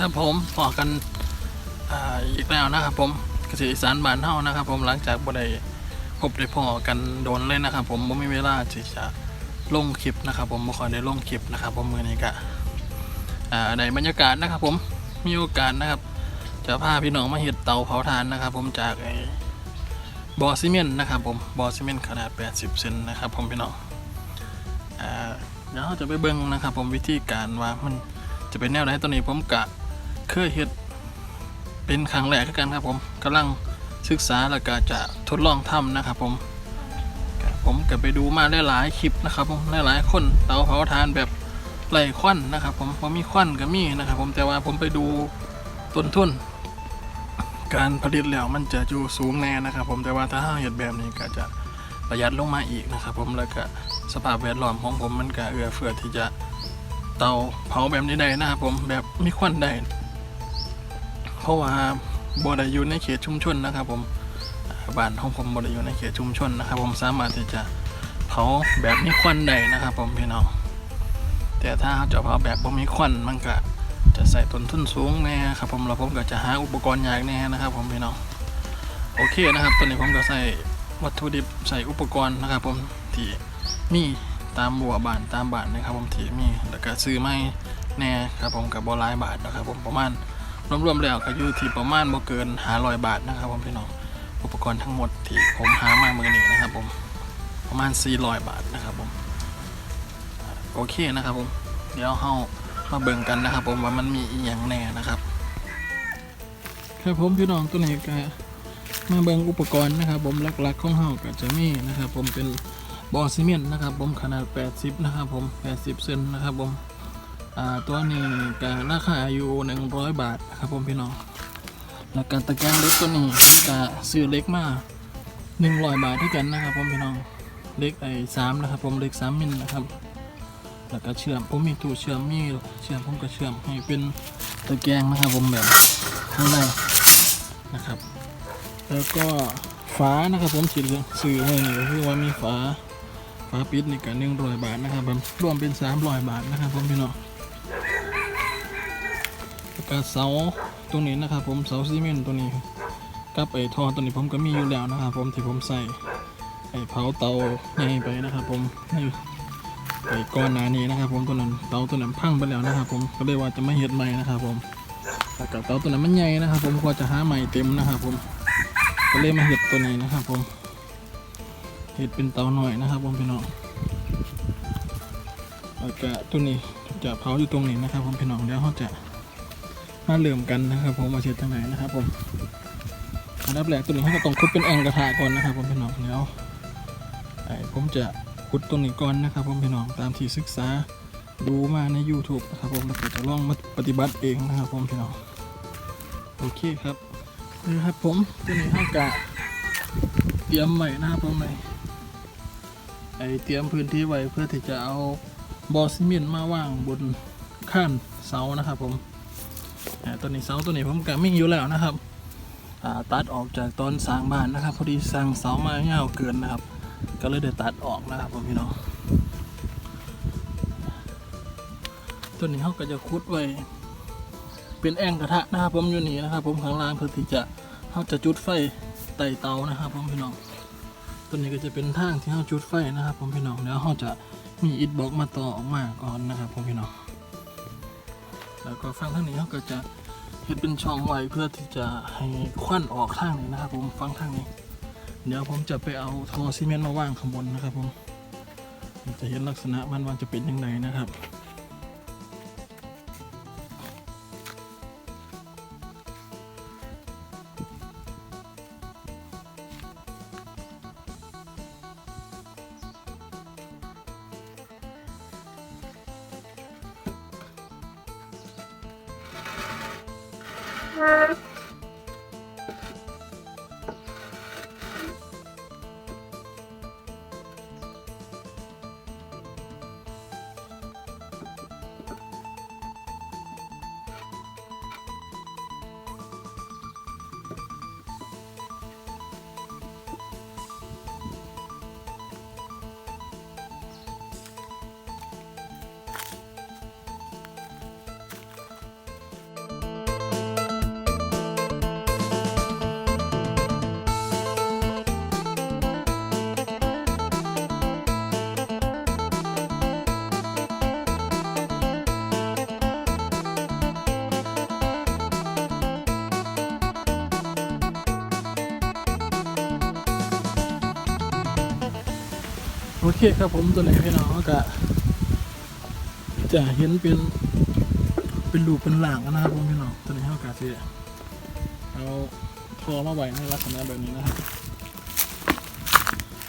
ครับผมพอกันอ,อีกแล้วนะครับผมเกษตรอีสานบ้านเฮานะครับ ผมหลังจากบ่ได้พบได้พอกันโดนเลยนะครับ ผมบ่มีเวลาที่จะลงคลิปนะครับ ผมบ่ค่อยได้ลงคลิปนะครับ ผมมือนี้ก็อ่าในบรรยากาศนะครับ ผมมีโอกาสนะครับ จะพาพี่น้องมาเห็ดเตาเผาถ่านนะครับ ผมจากไอ้บ่อซีเมนต์นะครับ ผมบ่อซีเมนต์ขนาด 80เซนนะครับ ผมพี่น้องเดี๋ยวเราจะไปเบิ่งนะครับ ผมวิธีการว่ามันจะเป็นแนวไหนตัวนี้ผมกะ เคยเฮ็ดเป็นครั้งแรกกันครับผมกำลังศึกษาแล้วก็จะทดลองทำนะครับผมผมก็ไปดูมาหลายๆคลิปนะครับผมหลายๆคนเตาเผาถ่านแบบไร้ควันนะครับ ผมพอมีควันก็มีนะครับผมแต่ว่าผมไปดูต้นทุนการผลิตแล้วมันจะอยู่สูงแน่นะครับ ผมแต่ว่าถ้าเราเฮ็ดแบบนี้ก็จะประหยัดลงมาอีกนะครับ ผมแล้วก็สภาพแวดล้อมของผมมันก็เอื้อเฟื้อที่จะเตาเผาแบบนี้ได้นะครับผมแบบมีควันได้ เพราะว่าบ่ได้อยู่ในเขตชุมชนนะครับ ผมบ้านของผมบ่ได้อยู่ในเขตชุมชนนะครับ ผมสามารถที่จะเผาแบบมีควันได้นะครับ ผมพี่น้องแต่ถ้าจะเผาแบบบ่มีควันมันก็จะใส่ต้นทุนสูงแน่ครับ ผมแล้วผมก็จะหาอุปกรณ์ยากแน่นะครับ ผมพี่น้องโอเคนะครับตอนนี้ผมก็ใส่วัตถุดิบใส่อุปกรณ์นะครับ ผมที่มีตามบัวบานตามบานนะครับ ผมที่มีแล้วก็ซื้อไม่แน่ครับ ผมกับบอลายบาทนะครับ ผมประมาณ รวมๆแล้วก็อยู่ที่ประมาณบ่เกินหาร้อยบาทนะครับผมพี่น้องอุปกรณ์ทั้งหมดที่ผมหามาเมื่อนี้นะครับผมประมาณ400บาทนะครับผมโอเคนะครับผมเดี๋ยวเฮามาเบิ่งกันนะครับ ผมว่ามันมีอีหยังแน่นะครับครับผมพี่น้องตัวนี้ก็มาเบิ่งอุปกรณ์นะครับ ผมหลักๆของเฮาก็จะมีนะครับ ผมเป็นบอซีเมนต์นะครับ ผมขนาด 80 นะครับ ผม 80 เซนนะครับผม ตัวนี้ก็ราคาอยู่100 บาทครับผมพี่น้องแล้วก็ตะแกรงเล็กตัวนี้ก็ซื้อเล็กมา100 บาทที่กันนะครับผมพี่น้องเล็กไอ้3นะครับผมเล็ก3มิลนะครับ แล้วก็เชื่อมผมมีตู้เชื่อมมีเชื่อมผมก็เชื่อมให้เป็นตะแกรงนะครับผมแบบข้างในนะครับ แล้วก็ฝานะครับผมสีสื่อไว้นี่ก็คือว่ามีฝาฝาปิดนี่ก็หนึ่งร้อยบาทนะครับผมรวมเป็นสามร้อยบาทนะครับผมพี่น้อง แล้วก็เสาตรงนี้นะครับผมเสาซีเมนต์ตัวนี้กับไอ้ท่อตัวนี้ผมก็มีอยู่แล้วนะครับผมที่ผมใส่ไอ้เผาเตาใหญ่ไปนะครับผมในไอ้ก้อนหนานี้นะครับ ผมตัวนั้นเตาตัวนั้นพังไปแล้วนะครับ ผมก็เลยว่าจะไม่เฮ็ดใหม่นะครับ ผมแล้วก็เตาตัวนั้นมันใหญ่นะครับ ผมกว่าจะหาใหม่เต็มนะครับ ผมก็เลยมาเฮ็ดตัวนี้นะครับ ผมเห็ดเป็นเตาหน่อยนะครับ ผมพี่น้องแล้วก็ตัวนี้จะเผาอยู่ตรงนี้นะครับ ผมพี่น้องเดี๋ยวเขาจะ มาเริ่มกันนะครับ ผมมาเช็ดทางไหนนะครับ ผมอันดับแรกตัวนี้เขาก็ต้องคุดเป็นแองกระทะก่อนนะครับ ผมพี่น้องเดี๋ยวไอ้ผมจะขุดตรงนี้ก่อนนะครับ ผมพี่น้องตามที่ศึกษาดูมาใน YouTube นะครับ ผมแล้วก็จะลองมาปฏิบัติเองนะครับ ผมพี่น้องโอเคครับนี่ครับ ผมตัวนี้เขากะเตรียมไว้นะครับผมเลยไอเตรียมพื้นที่ไว้เพื่อที่จะเอาบอซิเมนต์มาวางบนขั้นเสานะครับผม ตัวนี้เสาตัวนี้ผมก็มีอยู่แล้วนะครับตัดออกจากตอนสร้างบ้านนะครับ พอดีสร้างเสามาเงาเกินนะครับ ก็เลยได้ตัดออกนะครับผมพี่น้องตัวนี้เขาก็จะคุดไว้เป็นแอ่งกระทะนะครับผมอยู่นี่นะครับ ผมข้างล่างเพื่อที่จะเขาจะจุดไฟไต่เตานะครับผมพี่น้องตัวนี้ก็จะเป็นทางที่เราจุดไฟนะครับ ผมพี่น้องแล้วเราจะมีอิฐบล็อกมาต่อออกมาก่อนนะครับ ผมพี่น้องแล้วก็ฝั่งทางนี้เราก็จะ เห็ดเป็นช่องไว้เพื่อที่จะให้ควันออกข้างนี้นะครับผมฝั่งทางนี้ เดี๋ยวผมจะไปเอาท่อซีเมนต์มาวางข้างบนนะครับผมจะเห็นลักษณะมันว่าจะเป็นยังไงนะครับ 他 โอเคครับผมตัวไหนพี่น้องก็จะเห็นเป็นเป็นรูปเป็นหลังนะครับผมพี่น้องตัวนี้เขากะสิเอาทอมาไว้ในลักษณะแบบนี้นะครับ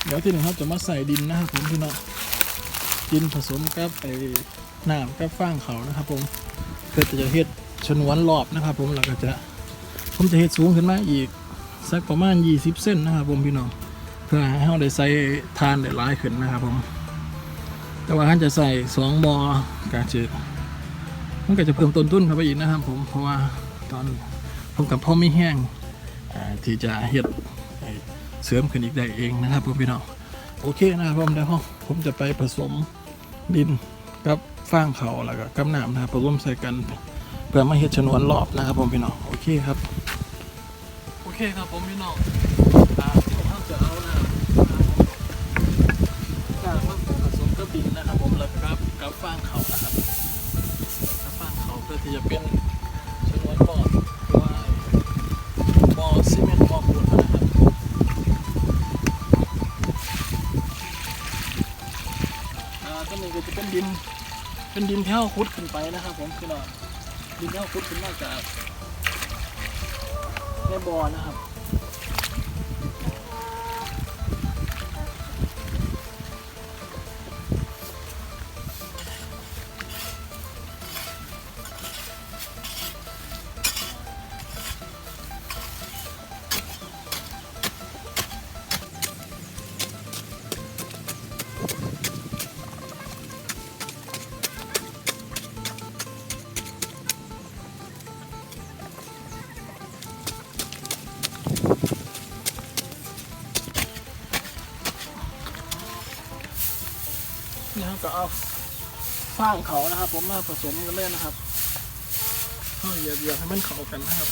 เดี๋ยวที่หนึ่งเขาจะมาใส่ดินนะครับผมพี่น้องดินผสมกับไอ้น้ำกับฟางเขานะครับผมเพื่อจะเฮ็ดชนวนรอบนะครับ ผมแล้วก็จะผมจะเฮ็ดสูงขึ้นมาอีกสักประมาณ 20 เส้นนะครับผมพี่น้อง เพื่อให้เราได้ใส่ทานได้หลายขึ้นนะครับผม แต่ว่าท่านจะใส่สองบอกาจะมันก็จะเพิ่มต้นทุนเข้าไปอีกนะครับ ผมเพราะว่าตอนผมกับพ่อไม่แห้งที่จะเฮ็ดเสริมขึ้นอีกได้เองนะครับผมพี่น้องโอเคนะครับผมเดี๋ยวผมจะไปผสมดินกับฟางเขาแล้วก็กับน้ำนะครับผสมใส่กันเพื่อมาเฮ็ดชนวนรอบนะครับผมพี่น้องโอเคครับ โอเคครับผมพี่น้อง ฟางเขานะครับกับฟางเขาเพื่อที่จะเป็นชนวนบ่อหรือว่าบ่อซีเมนต์บ่อปูนนะครับอ่าต้นนี้ก็จะเป็นดิน เป็นดินที่เราขุดขึ้นไปนะครับ ผมคือเราดินที่เราขุดขึ้นมาจากในบ่อนะครับางเขานะครับ ผมมาผสมกันเลยนะครับเอาเหยียบๆให้มันเข้ากันนะครับ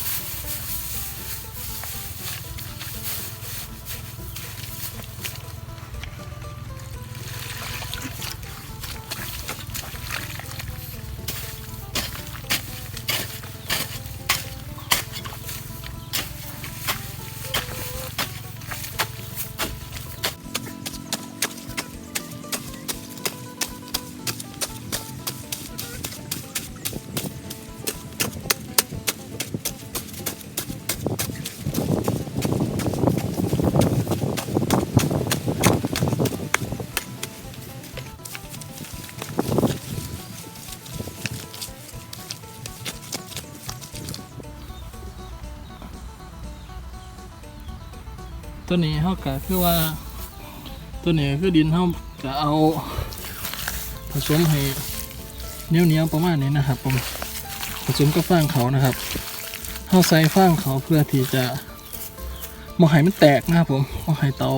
ตัวนี้เขาก็คือว่า ตัวนี้คือดินเขาจะเอา ผสมให้เหนียวเนียวๆประมาณนี้นะครับผมผสมกับฟางเขานะครับเขาใส่ฟางเขาเพื่อที่จะมอให้มันแตกนะครับผมมอให้เตา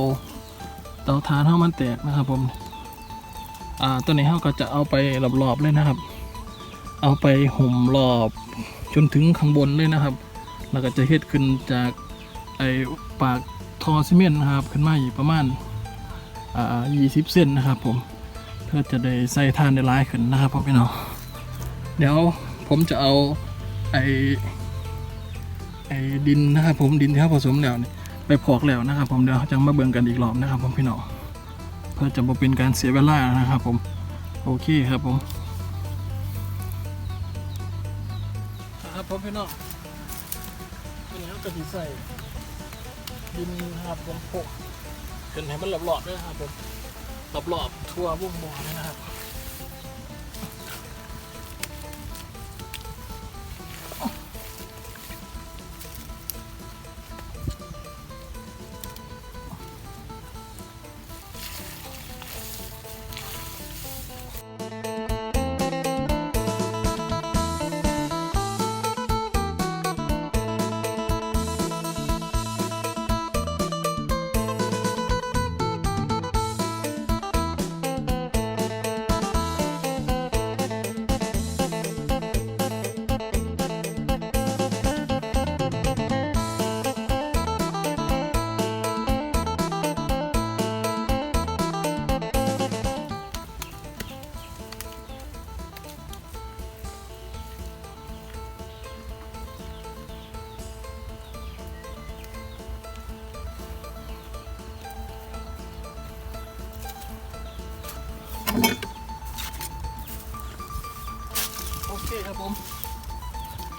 เตาทานเขามันแตกนะครับผมอ่าตัวนี้เขาก็จะเอาไปรอบๆเลยนะครับ เอาไปห่มรอบจนถึงข้างบนเลยนะครับ แล้วก็จะเฮ็ดขึ้นจากไอ้ปาก อซีเมนต์นะครับ ขึ้นมาอีกประมาณอ่า20เซนนะครับผมเพื่อจะได้ใส่ทานได้หลายขึ้นนะครับพ่อพี่น้องเดี๋ยวผมจะเอาไอไอดินนะครับผมดินที่เขาผสมแล้วนี่ไปพอกแล้วนะครับ ผมเดี๋ยวจะมาเบิ่งกันอีกรอบนะครับผมพี่น้องเพื่อจะบ่เป็นการเสียเวลานะครับ ผมโอเคครับผมครับผมพี่น้องตัวนี้เขาก็จะใส่ ดินนะครับผมโปะเห็นให้มันหลอบๆด้วยนะครับผมหลอบๆทั่ววงบ่อเลยนะครับ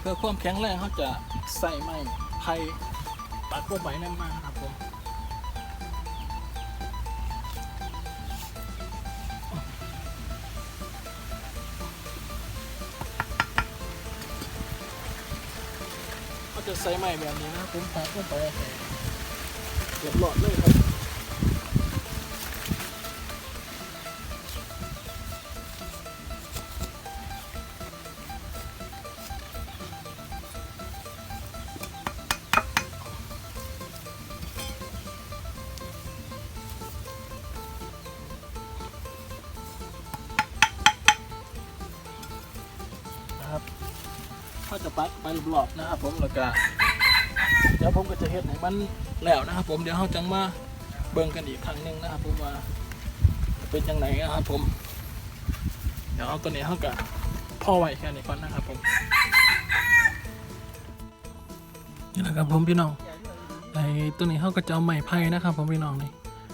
พื่อความแข็งแรงเขาจะใส่ไม้ไผ่ปักลงไปนั่นมาครับผมเขาจะใส่ไม้แบบนี้นะครับผมปักลงไปให้เรียบร้อยเลยครับ รอบๆนะครับผมแล้วก็เดี๋ยวผมก็จะเฮ็ดให้มันแล้วนะครับ ผมเดี๋ยวเราจังมาเบิ่งกันอีกครั้งหนึ่งนะครับผมว่าเป็นยังไงนะครับผม เดี๋ยวเอาตัวนี้เขาก็พ่อไว้แค่นี้ก่อนนะครับผมนี่นะครับผมพี่น้องไอ้ตัวนี้เขาก็จะเอาไม้ไผ่นะครับ ผมพี่น้องนี่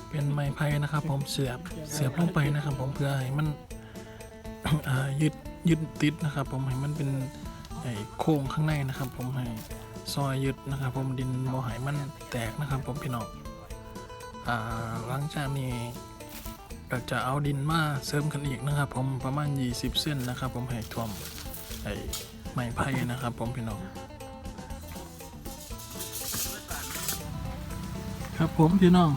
เป็นไม้ไผ่นะครับ ผมเสียบเสียบลงไปนะครับ ผมเพื่อให้มันยึดยึดติดนะครับ ผมให้มันเป็น ไอ้โค้งข้างในนะครับ ผมให้ซอยยึดนะครับ ผมดินบ่ให้มันแตกนะครับ ผมพี่น้องอ่าหลังจากนี้ก็จะเอาดินมาเสริมกันอีกนะครับ ผมประมาณ 20 เส้นนะครับ ผมให้ท่วมไอ้ไม้ไผ่นะครับ ผมพี่น้องครับผมพี่น้อง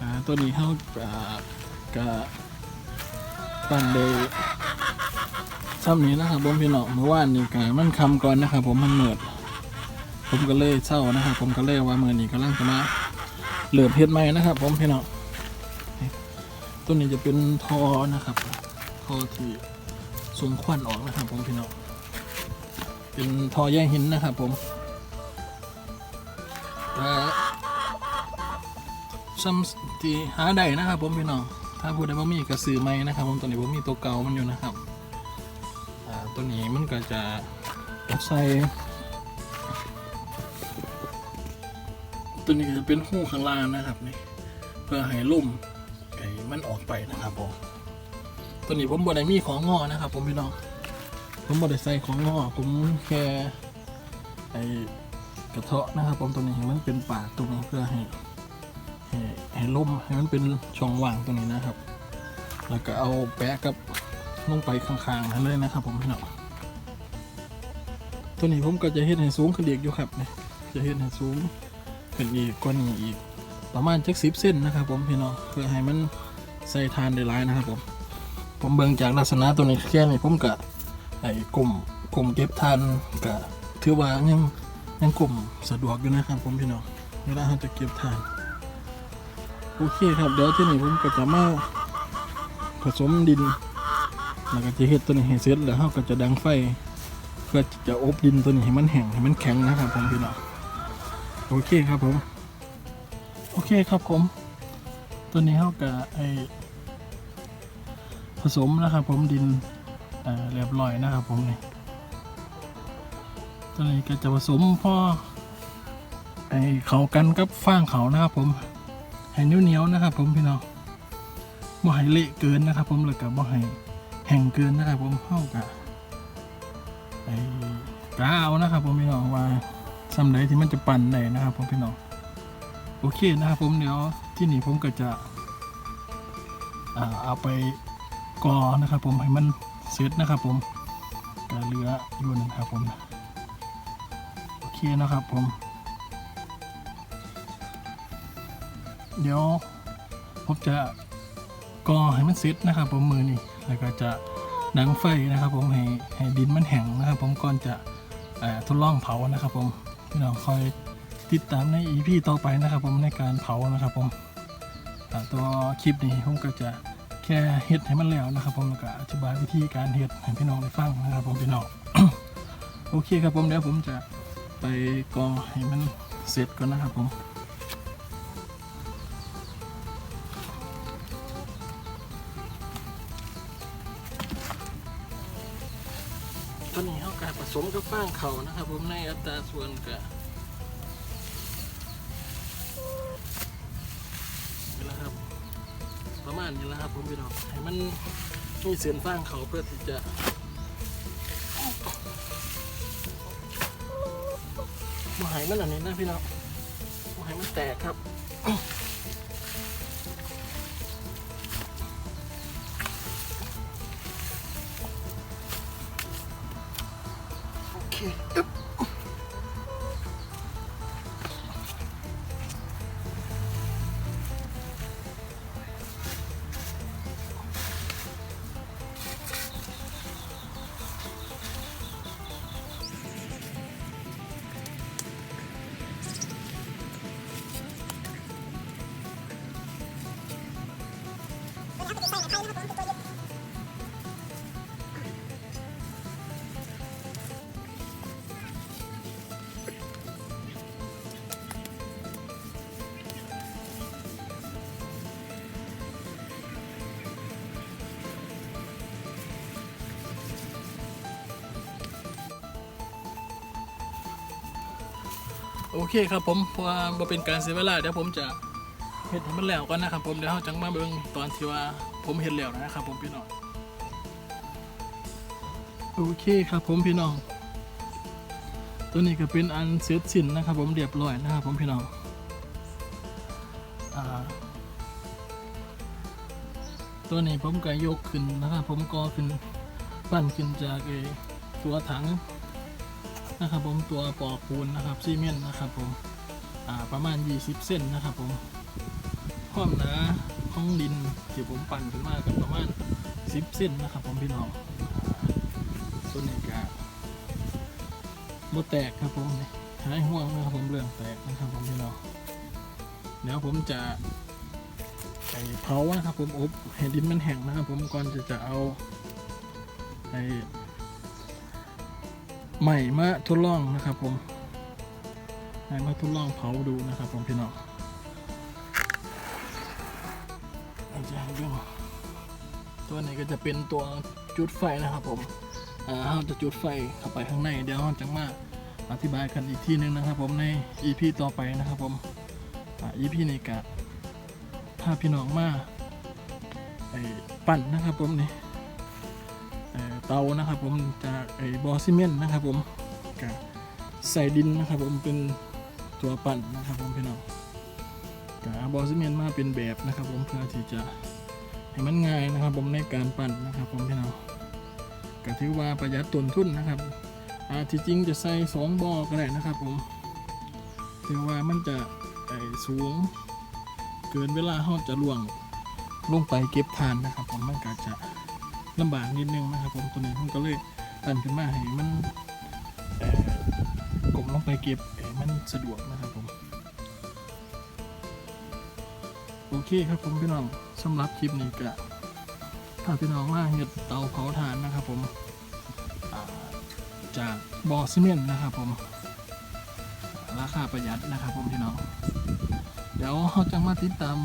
อ่าตัวนี้เขาอ่าก็ปั้นเลย ซ้ำนี้นะครับผมพี่น้องเมื่อวานนี้กมันคำก่อนนะครับผมมันเหมือดผมก็เลยเศร้านะครับผมก็เลยว่าเมื่อนี้กำลังจะมาเหลือเพชรใหม่นะครับ ผมพี่น้องตัวนี้จะเป็นทอนะครับทอที่สูงควันออกนะครับ ผมพี่น้องเป็นทอแย่หินนะครับ ผมแต่ซ้ำที่หาได้นะครับ ผมพี่น้องถ้าพูดได้ว่ามีกระสือไหมนะครับ ผมตัวนี้ผมมีตัวเก่ามันอยู่นะครับ ตัวนี้มันก็จะใส่ตัวนี้จะเป็นหูข้างล่างนะครับนี่เพื่อให้ลุ่มไอ้มันออกไปนะครับผมตัวนี้ผมบ่ได้มีของงอนะครับ ผมพี่น้องผมบ่ได้ใส่ของงอผมแค่ไอ้กระเทาะนะครับ ผมตัวนี้มันเป็นปากตรงนี้เพื่อให้ให้ให้ล่มให้มันเป็นช่องว่างตรงนี้นะครับ แล้วก็เอาแปะกับ ลงไปข้างๆนั่นเลยนะครับ ผมพี่น้องตัวนี้ผมก็จะเฮ็ดให้สูงขึ้นอีกอยู่ครับเนี่ยจะเฮ็ดให้สูงขึ้นอีกกว่านี้อีก ประมาณจักสิบเส้นนะครับ ผมพี่น้องเพื่อให้มันใส่ทานได้หลายนะครับ ผม ผมเบิ่งจากลักษณะตัวนี้แค่นี้ผมก็ไอ้กลุ่มกลุ่มเก็บทานก็ถือว่ายังยังกลุ่มสะดวกอยู่นะครับ ผมพี่น้องเวลาเราจะเก็บทานโอเคครับเดี๋ยวที่นี่ผมก็จะมาผสมดิน แล้วก็จะเฮ็ดตัวนี้ให้เสร็จแล้วเราก็จะดังไฟ เพื่อจะอบดินตัวนี้ให้มันแห้งให้มันแข็งนะครับผมพี่น้องโอเคครับผมโอเคครับผม ตัวนี้เราก็ไอผสมนะครับผมดินเอ่อเรียบร้อยนะครับผมนี่ตัวนี้ก็จะผสมพ่อไอเขากันกับฟางเขานะครับผมให้เหนียวๆนะครับผมพี่น้องบ่ให้เละเกินนะครับผมแล้วก็บ่ให้ แห้งเกินนะครับผมเข้ากับไอ้กาเอานะครับผมพี่น้องว่าสำใดที่มันจะปั่นได้นะครับผมพี่น้องโอเคนะครับผมเดี๋ยวที่นี่ผมก็จะเอาไปกอนะครับ ผมให้มันเสร็จนะครับผมก็เหลืออยู่นะครับผมโอเคนะครับผม เดี๋ยวผมจะกอให้มันเสร็จนะครับ ผมมือนี่ แล้วก็จะดังไฟนะครับ ผมให้ให้ดินมันแห้งนะครับ ผมก่อนจะเอ่อทดลองเผานะครับ ผมพี่น้องคอยติดตามใน EP ต่อไปนะครับ ผมในการเผานะครับ ผมอ่ตัวคลิปนี้ผมก็จะแค่เฮ็ดให้มันแล้วนะครับ ผมแล้วก็อธิบายวิธีการเฮ็ดให้พี่น้องได้ฟังนะครับ ผมพี่น้องโอเคครับผมเดี๋ยวผมจะไปก่อให้มันเสร็จก่อนนะครับผม สมกับฟางเขานะครับ ผมในอัตราส่วนกับนะครับ ประมาณนี้แล้วครับ ผมพี่น้องให้มันมีเสียนฟางเขาเพื่อที่จะมาหายมันอันนี้นะพี่น้องมาหายมันแตกครับ โอเคครับผมเพราะว่าบ่เป็นการเสียเวลาเดี๋ยวผมจะเห็ดให้มันแล้วกันนะครับผมเดี๋ยวเราจังมาเบิ่งตอนที่ว่า ผมเห็ดแล้วนะครับผมพี่น้องโอเคครับผมพี่น้อง ตัวนี้ก็เป็นอันเสร็จสิ้นนะครับ ผมเรียบร้อยนะครับผมพี่น้องอตัวนี้ผมก็ยกขึ้นนะครับผมก็ขึ้นปั้นขึ้นจากไอ้ตัวถังนะครับผมตัวปอกปูนนะครับซีเมนต์นะครับผมประมาณ 20 เส้นนะครับผมความหนา ของดินที่ผมปั่นขึ้นมากันประมาณ10เส้นนะครับผมพี่น้องส่วนนี้ก็โมแตกครับผมหายห่วงนะครับผมเรื่องแตกนะครับผมพี่น้องเดี๋ยวผมจะไอเผานะครับผมอบให้ดินมันแห้งนะครับผมก่อนจะจะเอาไอใหม่มาทดลองนะครับผมใหม่มาทดลองเผาดูนะครับผมพี่น้อง อาจารย์ดูตัวนี้ก็จะเป็นตัวจุดไฟนะครับผมเราจะจุดไฟเข้าไปข้างในเดี๋ยวเราจะมาอธิบายกันอีกทีนึงนะครับ ผมใน EP ต่อไปนะครับผมอ่า EP นี้กะพาพี่น้องมาไอ้ปั่นนะครับผมนี่เอ่อเตานะครับผมจากไอ้บอซิเมนต์นะครับผมกับใส่ดินนะครับผมเป็นตัวปั่นนะครับผมพี่น้อง กับบอซิเมนต์มาเป็นแบบนะครับ ผมเพื่อที่จะให้มันง่ายนะครับ ผมในการปั่นนะครับ ผมพี่น้องก็ถือว่าประหยัดต้นทุนนะครับอาที่จริงจะใส่สองบอก็ได้นะครับ ผมถือว่ามันจะไอสูง เกินเวลาเขาจะล่วงลงไปเก็บทานนะครับ ผมมันก็จะลำบากนิดนึงนะครับ ผมตัวนี้ผมก็เลยตันขึ้นมาให้มันกลมลงไปเก็บให้มันสะดวกนะครับผม โอเคครับผมพี่น้องสำหรับคลิปนี้ก็ถ้าพี่น้องว่าเห็ดเตาเผาถ่านนะครับผมจากบอซิเมนต์นะครับผม ราคาประหยัดนะครับผมพี่น้อง เดี๋ยวเราจะมาติดตาม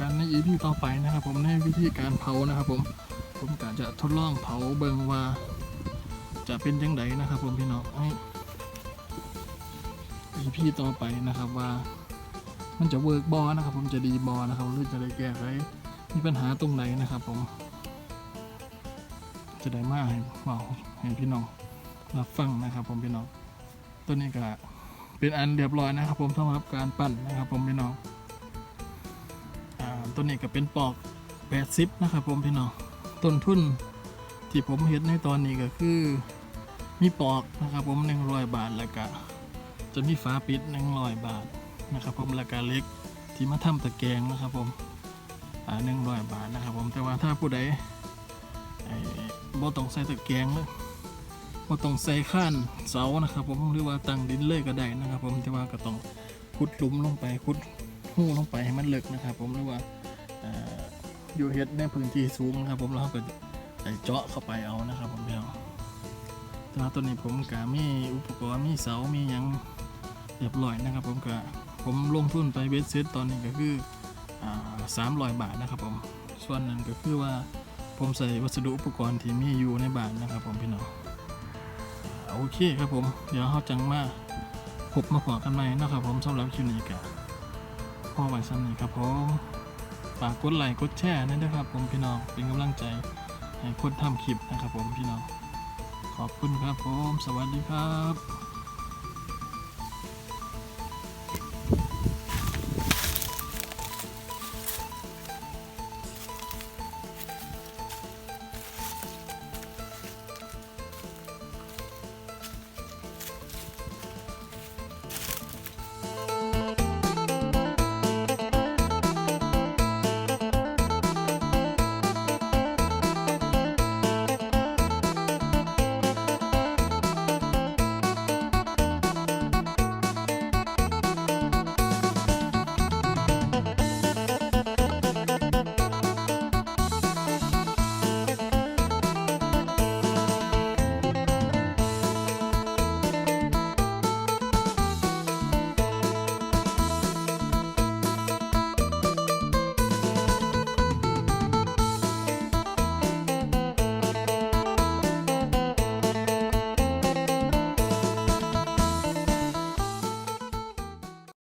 กันใน EP ต่อไปนะครับ ผมในวิธีการเผานะครับ ผมผมกะจะทดลองเผาเบิงว่า จะเป็นยังไงนะครับ ผมพี่น้องให้ EP ต่อไปนะครับว่า มันจะเวิร์กบอนะครับ ผมจะดีบอนะครับหรือจะได้แก้ไขมีปัญหาตรงไหนนะครับผม จะได้มาให้เบาให้พี่น้องรับฟังนะครับ ผมพี่น้องตัวนี้ก็เป็นอันเรียบร้อยนะครับ ผมสำหรับการปั้นนะครับ ผมพี่น้องอตัวนี้ก็เป็นปอก80นะครับ ผมพี่น้องต้นทุนที่ผมเห็นในตอนนี้ก็คือมีปอกนะครับ ผม100บาทแล้วก็จะมีฝาปิด100บาท นะครับผมแล้วก็เล็กที่มาทำตะแกรงนะครับผมอ่า100บาทนะครับผมแต่ว่าถ้าผู้ใดบ่ต้องใส่ตะแกรงเลยบ่ต้องใส่ข้านเสานะครับ ผมหรือว่าตั้งดินเลยก็ได้นะครับ ผมแต่ว่าก็ต้องขุดหลุมลงไปขุดหูลงไปให้มันลึกนะครับ ผมหรือว่าอยู่เฮ็ดในพื้นที่สูงนะครับ ผมแล้วก็เจาะเข้าไปเอานะครับ ผมพี่น้องแต่ว่าตัวนี้ผมก็มีอุปกรณ์มีเสามียังเรียบร้อยนะครับ ผมก็ ผมลงทุนไปเบสเซตตอนนี้ก็คือสามร้อยบาทนะครับผมส่วนหนึ่งก็คือว่าผมใส่วัสดุอุปกรณ์ที่มีอยู่ในบ้านนะครับผมพี่น้องอ่าโอเคครับผม เดี๋ยวเขาจังมาพบมาพอกันใหม่นะครับผมสำหรับคลิปนี้ก็พอไว้สำนี้ครับผมฝากกดไลค์กดแชร์นะครับ ผมพี่น้องเป็นกำลังใจให้คนทำคลิปนะครับ ผมพี่น้องขอบคุณครับผม สวัสดีครับ